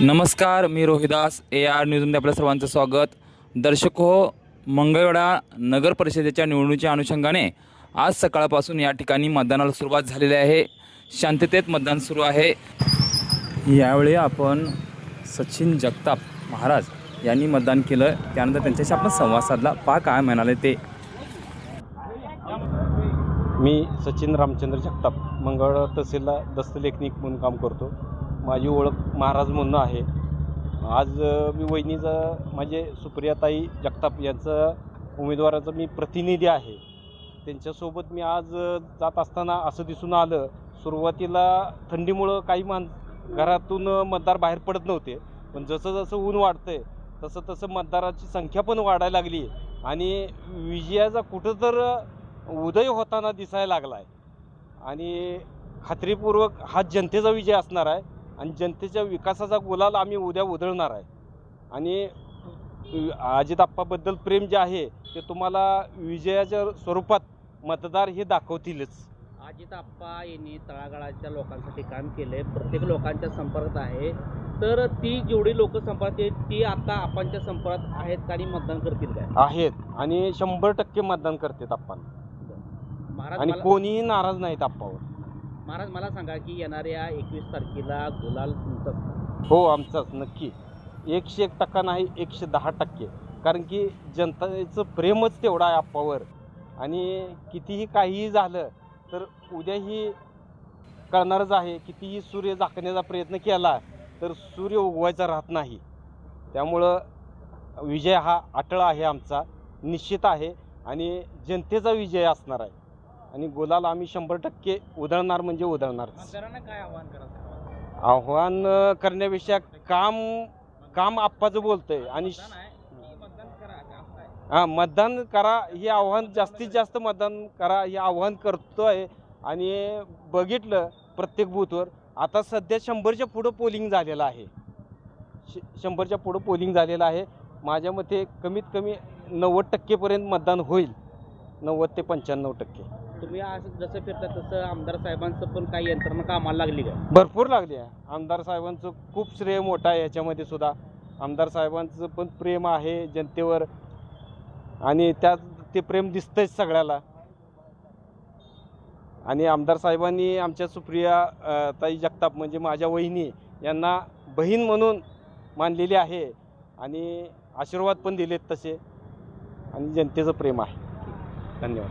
नमस्कार मी Rohidas A R न्यूजमध्ये आपल्या सर्वांचं स्वागत. दर्शक हो मंगळवेढा नगर परिषदेच्या निवडणुकीच्या अनुषंगाने आज सकाळपासून या ठिकाणी मतदानाला सुरुवात झालेली आहे. शांततेत मतदान सुरू आहे. यावेळी आपण सचिन जगताप महाराज यांनी मतदान केलं. त्यानंतर त्यांच्याशी आपण संवाद साधला. पा काय म्हणाले ते. मी सचिन रामचंद्र जगताप मंगळवेढा तहसीलला दस्तलेखनिक म्हणून काम करतो. माझी ओळख महाराज म्हणून आहे. आज मी वहिनीचं माझे सुप्रियाताई जगताप यांचं उमेदवाराचं मी प्रतिनिधी आहे. त्यांच्यासोबत मी आज जात असताना असं दिसून आलं सुरुवातीला थंडीमुळं काही मान घरातून मतदार बाहेर पडत नव्हते. पण जसं जसं ऊन वाढतंय तसं तसं मतदाराची संख्या पण वाढायला लागली आणि विजयाचा कुठं तर उदय होताना दिसायला लागला आहे आणि खात्रीपूर्वक हा जनतेचा विजय असणार आहे. आणि जनतेच्या विकासाचा गुलाल आम्ही उद्या उधळणार आहे. आणि अजिताप्पाबद्दल प्रेम जे आहे ते तुम्हाला विजयाच्या स्वरूपात मतदार हे दाखवतीलच. अजित आप्पा यांनी तळागाळाच्या लोकांसाठी काम केलंय प्रत्येक लोकांच्या संपर्कात आहे. तर ती जेवढी लोक संपर्कात आहेत ती आता आपांच्या संपर्कात आहेत आणि मतदान करतील काय? आहेत आणि शंभर टक्के मतदान करतात महाराज आणि कोणीही नाराज नाहीत आप्पावर. महाराज मला सांगा की येणाऱ्या एकवीस तारखेला गुलाल तुमचाच हो आमचाच नक्की. एकशे एक टक्का नाही एकशे दहा टक्के. कारण की जनतेचं प्रेमच तेवढं आहे आप्पावर आणि कितीही काहीही झालं तर उद्याही कळणारच आहे कितीही सूर्य झाकण्याचा प्रयत्न केला तर सूर्य उगवायचा राहत नाही. त्यामुळं विजय हा अटळ आहे आमचा निश्चित आहे. आणि जनतेचा विजय असणार आहे. आणि गुलाल आम्ही शंभर टक्के उधळणार म्हणजे उधळणारच काय आव्हान करा आव्हान अ, करण्यापेक्षा काम काम आप्पाचं बोलतंय आणि श- मतदान करा हा मतदान करा हे आव्हान जास्तीत जास्त मतदान करा हे आव्हान करतोय. आणि बघितलं प्रत्येक बूथवर आता सध्या शंभरच्या पुढं पोलिंग झालेलं आहे. श शंभरच्या पुढं पोलिंग झालेलं आहे. माझ्या मते कमीत कमी नव्वद टक्केपर्यंत मतदान होईल. नव्वद ते पंच्याण्णव टक्के. तुम्ही आज जसं फिरता तसं आमदार साहेबांचं पण काही यंत्रणा कामाला लागली का? भरपूर लागली आहे. आमदार साहेबांचं खूप श्रेय मोठं आहे याच्यामध्ये सुद्धा. आमदार साहेबांचं पण प्रेम आहे जनतेवर. आणि त्यात ते प्रेम दिसतंच सगळ्याला. आणि आमदार साहेबांनी आमच्या सुप्रिया अ, ताई जगताप म्हणजे माझ्या वहिनी यांना बहीण म्हणून मानलेली आहे. आणि आशीर्वाद पण दिलेत तसे. आणि जनतेचं प्रेम आहे. धन्यवाद.